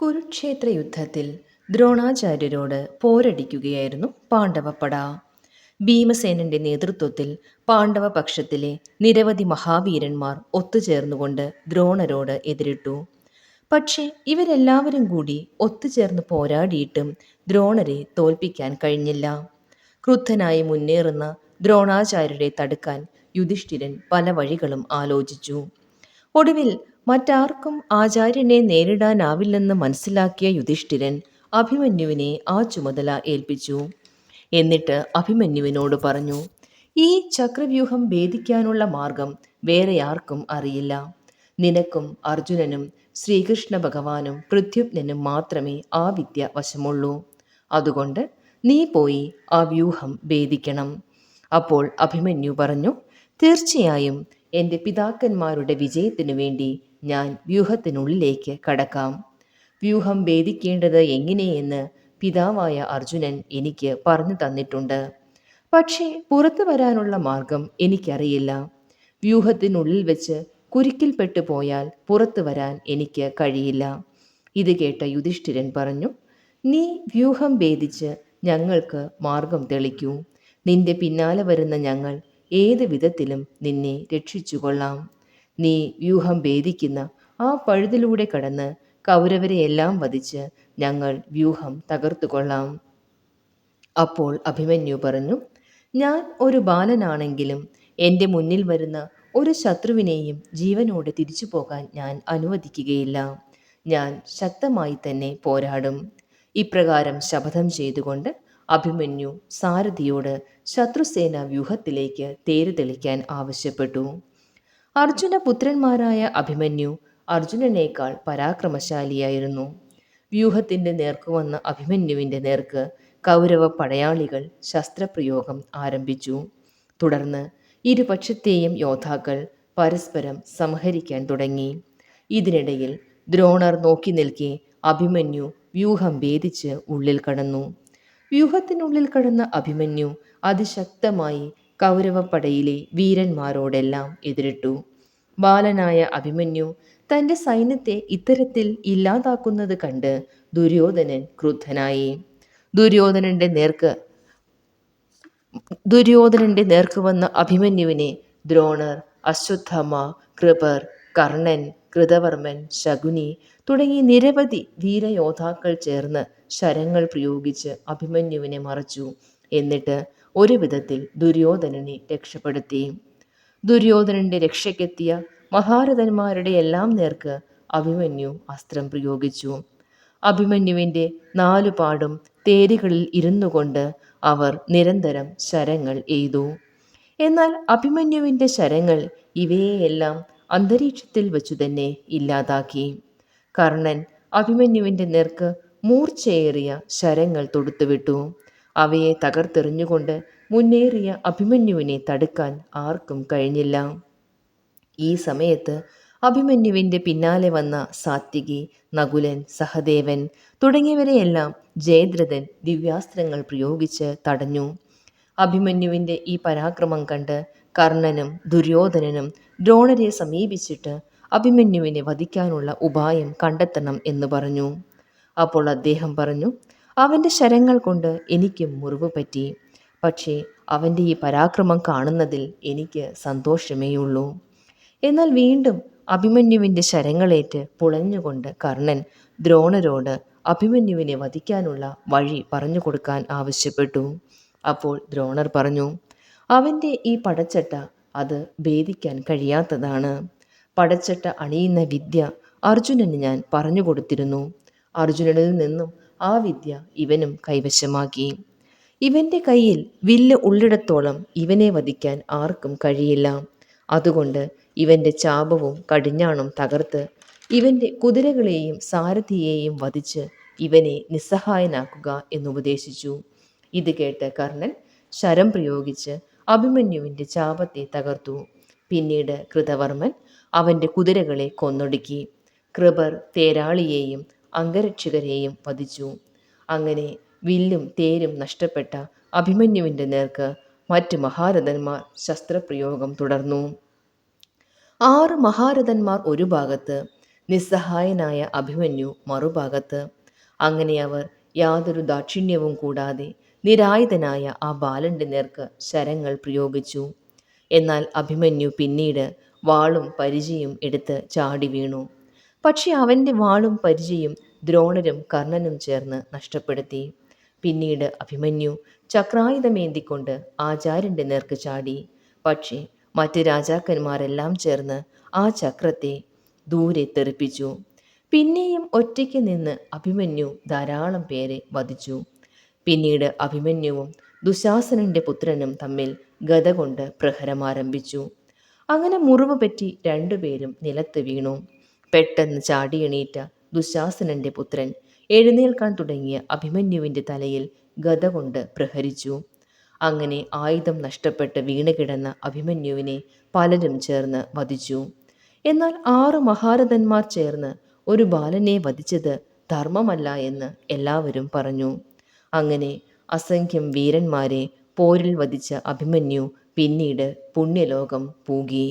കുരുക്ഷേത്ര യുദ്ധത്തിൽ ദ്രോണാചാര്യരോട് പോരടിക്കുകയായിരുന്നു പാണ്ഡവപ്പട. ഭീമസേനന്റെ നേതൃത്വത്തിൽ പാണ്ഡവ പക്ഷത്തിലെ നിരവധി മഹാവീരന്മാർ ഒത്തുചേർന്നുകൊണ്ട് ദ്രോണരോട് എതിരിട്ടു. പക്ഷേ ഇവരെല്ലാവരും കൂടി ഒത്തുചേർന്ന് പോരാടിയിട്ടും ദ്രോണരെ തോൽപ്പിക്കാൻ കഴിഞ്ഞില്ല. ക്രുദ്ധനായി മുന്നേറുന്ന ദ്രോണാചാര്യരെ തടുക്കാൻ യുധിഷ്ഠിരൻ പല വഴികളും ആലോചിച്ചു. ഒടുവിൽ മറ്റാർക്കും ആചാര്യനെ നേരിടാനാവില്ലെന്ന് മനസ്സിലാക്കിയ യുധിഷ്ഠിരൻ അഭിമന്യുവിനെ ആ ചുമതല ഏൽപ്പിച്ചു. എന്നിട്ട് അഭിമന്യുവിനോട് പറഞ്ഞു ഈ ചക്രവ്യൂഹം ഭേദിക്കാനുള്ള മാർഗം വേറെ ആർക്കും അറിയില്ല. നിനക്കും അർജുനനും ശ്രീകൃഷ്ണ ഭഗവാനും പൃഥ്വിജ്ഞനും മാത്രമേ ആ വിദ്യ വശമുള്ളൂ. അതുകൊണ്ട് നീ പോയി ആ വ്യൂഹം ഭേദിക്കണം. അപ്പോൾ അഭിമന്യു പറഞ്ഞു തീർച്ചയായും എന്റെ പിതാക്കന്മാരുടെ വിജയത്തിനു വേണ്ടി ഞാൻ വ്യൂഹത്തിനുള്ളിലേക്ക് കടക്കാം. വ്യൂഹം ഭേദിക്കേണ്ടത് എങ്ങനെയെന്ന് പിതാവായ അർജുനൻ എനിക്ക് പറഞ്ഞു തന്നിട്ടുണ്ട്. പക്ഷേ പുറത്തു വരാനുള്ള മാർഗം എനിക്കറിയില്ല. വ്യൂഹത്തിനുള്ളിൽ വെച്ച് കുരുക്കിൽപ്പെട്ടു പോയാൽ പുറത്തു വരാൻ എനിക്ക് കഴിയില്ല. ഇത് കേട്ട യുധിഷ്ഠിരൻ പറഞ്ഞു നീ വ്യൂഹം ഭേദിച്ച് ഞങ്ങൾക്ക് മാർഗം തെളിക്കൂ. നിന്റെ പിന്നാലെ വരുന്ന ഞങ്ങൾ ഏത് വിധത്തിലും നിന്നെ രക്ഷിച്ചുകൊള്ളാം. നീ വ്യൂഹം ഭേദിക്കുന്ന ആ പഴുതിലൂടെ കടന്ന് കൗരവരെ എല്ലാം വധിച്ച് ഞങ്ങൾ വ്യൂഹം തകർത്തുകൊള്ളാം. അപ്പോൾ അഭിമന്യു പറഞ്ഞു ഞാൻ ഒരു ബാലനാണെങ്കിലും എന്റെ മുന്നിൽ വരുന്ന ഒരു ശത്രുവിനെയും ജീവനോടെ തിരിച്ചു പോകാൻ ഞാൻ അനുവദിക്കുകയില്ല. ഞാൻ ശക്തമായി തന്നെ പോരാടും. ഇപ്രകാരം ശപഥം ചെയ്തുകൊണ്ട് അഭിമന്യു സാരഥിയോട് ശത്രുസേന വ്യൂഹത്തിലേക്ക് തേര് തെളിക്കാൻ ആവശ്യപ്പെട്ടു. അർജുന പുത്രന്മാരായ അഭിമന്യു അർജുനനേക്കാൾ പരാക്രമശാലിയായിരുന്നു. വ്യൂഹത്തിന്റെ നേർക്ക് വന്ന അഭിമന്യുവിന്റെ നേർക്ക് കൗരവ പടയാളികൾ ശസ്ത്രപ്രയോഗം ആരംഭിച്ചു. തുടർന്ന് ഇരുപക്ഷത്തെയും യോദ്ധാക്കൾ പരസ്പരം സംഹരിക്കാൻ തുടങ്ങി. ഇതിനിടയിൽ ദ്രോണർ നോക്കി നിൽക്കെ അഭിമന്യു വ്യൂഹം ഭേദിച്ച് ഉള്ളിൽ കടന്നു. വ്യൂഹത്തിനുള്ളിൽ കടന്ന അഭിമന്യു അതിശക്തമായി കൗരവപ്പടയിലെ വീരന്മാരോടെല്ലാം എതിരിട്ടു. ബാലനായ അഭിമന്യു തന്റെ സൈന്യത്തെ ഇത്തരത്തിൽ ഇല്ലാതാക്കുന്നത് കണ്ട് ദുര്യോധനൻ ക്രുദ്ധനായി. ദുര്യോധനന്റെ നേർക്ക് ദുര്യോധനന്റെ നേർക്ക് വന്ന അഭിമന്യുവിനെ ദ്രോണർ അശ്വത്ഥമ കൃപർ കർണൻ കൃതവർമ്മൻ ശകുനി തുടങ്ങി നിരവധി വീരയോദ്ധാക്കൾ ചേർന്ന് ശരങ്ങൾ പ്രയോഗിച്ച് അഭിമന്യുവിനെ മറച്ചു. എന്നിട്ട് ഒരു വിധത്തിൽ ദുര്യോധനനെ രക്ഷപ്പെടുത്തി. ദുര്യോധനന്റെ രക്ഷയ്ക്കെത്തിയ മഹാരഥന്മാരുടെ എല്ലാം നേർക്ക് അഭിമന്യു അസ്ത്രം പ്രയോഗിച്ചു. അഭിമന്യുവിന്റെ നാലുപാടും തേരുകളിൽ ഇരുന്നു കൊണ്ട് അവർ നിരന്തരം ശരങ്ങൾ എയ്തു. എന്നാൽ അഭിമന്യുവിന്റെ ശരങ്ങൾ ഇവയെയെല്ലാം അന്തരീക്ഷത്തിൽ വച്ചു തന്നെ ഇല്ലാതാക്കി. കർണൻ അഭിമന്യുവിന്റെ നേർക്ക് മൂർച്ചയേറിയ ശരങ്ങൾ തൊടുത്തുവിട്ടു. അവയെ തകർത്തെറിഞ്ഞുകൊണ്ട് മുന്നേറിയ അഭിമന്യുവിനെ തടുക്കാൻ ആർക്കും കഴിഞ്ഞില്ല. ഈ സമയത്ത് അഭിമന്യുവിന്റെ പിന്നാലെ വന്ന സാത്വികി നകുലൻ സഹദേവൻ തുടങ്ങിയവരെയെല്ലാം ജയദ്രഥൻ ദിവ്യാസ്ത്രങ്ങൾ പ്രയോഗിച്ച് തടഞ്ഞു. അഭിമന്യുവിന്റെ ഈ പരാക്രമം കണ്ട് കർണനും ദുര്യോധനനും ദ്രോണരെ സമീപിച്ചിട്ട് അഭിമന്യുവിനെ വധിക്കാനുള്ള ഉപായം കണ്ടെത്തണം എന്ന് പറഞ്ഞു. അപ്പോൾ അദ്ദേഹം പറഞ്ഞു അവന്റെ ശരങ്ങൾ കൊണ്ട് എനിക്കും മുറിവ് പറ്റി. പക്ഷേ അവന്റെ ഈ പരാക്രമം കാണുന്നതിൽ എനിക്ക് സന്തോഷമേയുള്ളൂ. എന്നാൽ വീണ്ടും അഭിമന്യുവിന്റെ ശരങ്ങളേറ്റ് പുളഞ്ഞുകൊണ്ട് കർണൻ ദ്രോണരോട് അഭിമന്യുവിനെ വധിക്കാനുള്ള വഴി പറഞ്ഞു കൊടുക്കാൻ ആവശ്യപ്പെട്ടു. അപ്പോൾ ദ്രോണർ പറഞ്ഞു അവന്റെ ഈ പടച്ചട്ട അത് ഭേദിക്കാൻ കഴിയാത്തതാണ്. പടച്ചട്ട അണിയുന്ന വിദ്യ അർജുനന് ഞാൻ പറഞ്ഞു കൊടുത്തിരുന്നു. അർജുനനിൽ നിന്നും ആ വിദ്യ ഇവനും കൈവശമാക്കി. ഇവന്റെ കയ്യിൽ വില്ല് ഉള്ളിടത്തോളം ഇവനെ വധിക്കാൻ ആർക്കും കഴിയില്ല. അതുകൊണ്ട് ഇവന്റെ ചാപവും കടിഞ്ഞാണും തകർത്ത് ഇവന്റെ കുതിരകളെയും സാരഥിയെയും വധിച്ച് ഇവനെ നിസ്സഹായനാക്കുക എന്നുപദേശിച്ചു ഇത് കേട്ട് കർണൻ ശരം പ്രയോഗിച്ച് അഭിമന്യുവിന്റെ ചാപത്തെ തകർത്തു. പിന്നീട് കൃതവർമ്മൻ അവന്റെ കുതിരകളെ കൊന്നൊടുക്കി. കൃപർ തേരാളിയെയും അംഗരക്ഷകരെയും വധിച്ചു. അങ്ങനെ വില്ലും തേരും നഷ്ടപ്പെട്ട അഭിമന്യുവിന്റെ നേർക്ക് മറ്റ് മഹാരഥന്മാർ ശസ്ത്രപ്രയോഗം തുടർന്നു. ആറ് മഹാരഥന്മാർ ഒരു ഭാഗത്ത് നിസ്സഹായനായ അഭിമന്യു മറുഭാഗത്ത്. അങ്ങനെ അവർ യാതൊരു ദാക്ഷിണ്യവും കൂടാതെ നിരായുധനായ ആ ബാലന്റെ നേർക്ക് ശരങ്ങൾ പ്രയോഗിച്ചു. എന്നാൽ അഭിമന്യു പിന്നീട് വാളും പരിചയും എടുത്ത് ചാടി വീണു. പക്ഷെ അവന്റെ വാളും പരിചയും ദ്രോണരും കർണനും ചേർന്ന് നഷ്ടപ്പെടുത്തി. പിന്നീട് അഭിമന്യു ചക്രായുധമേന്തിക്കൊണ്ട് ആചാര്യന്റെ നേർക്ക് ചാടി. പക്ഷേ മറ്റ് രാജാക്കന്മാരെല്ലാം ചേർന്ന് ആ ചക്രത്തെ ദൂരെ തെറിപ്പിച്ചു. പിന്നെയും ഒറ്റയ്ക്ക് നിന്ന് അഭിമന്യു ധാരാളം പേരെ വധിച്ചു. പിന്നീട് അഭിമന്യുവും ദുശാസനന്റെ പുത്രനും തമ്മിൽ ഗത കൊണ്ട് പ്രഹരം ആരംഭിച്ചു. അങ്ങനെ മുറിവ് പറ്റി രണ്ടുപേരും നിലത്ത് വീണു. പെട്ടെന്ന് ചാടിയെണീറ്റ ദുശാസനന്റെ പുത്രൻ എഴുന്നേൽക്കാൻ തുടങ്ങിയ അഭിമന്യുവിന്റെ തലയിൽ ഗത കൊണ്ട് പ്രഹരിച്ചു. അങ്ങനെ ആയുധം നഷ്ടപ്പെട്ട് വീണുകിടന്ന അഭിമന്യുവിനെ പലരും ചേർന്ന് വധിച്ചു. എന്നാൽ ആറ് മഹാരഥന്മാർ ചേർന്ന് ഒരു ബാലനെ വധിച്ചത് ധർമ്മമല്ല എന്ന് എല്ലാവരും പറഞ്ഞു. അങ്ങനെ അസംഖ്യം വീരന്മാരെ പോരിൽ വധിച്ച അഭിമന്യു പിന്നീട് പുണ്യലോകം പൂകി.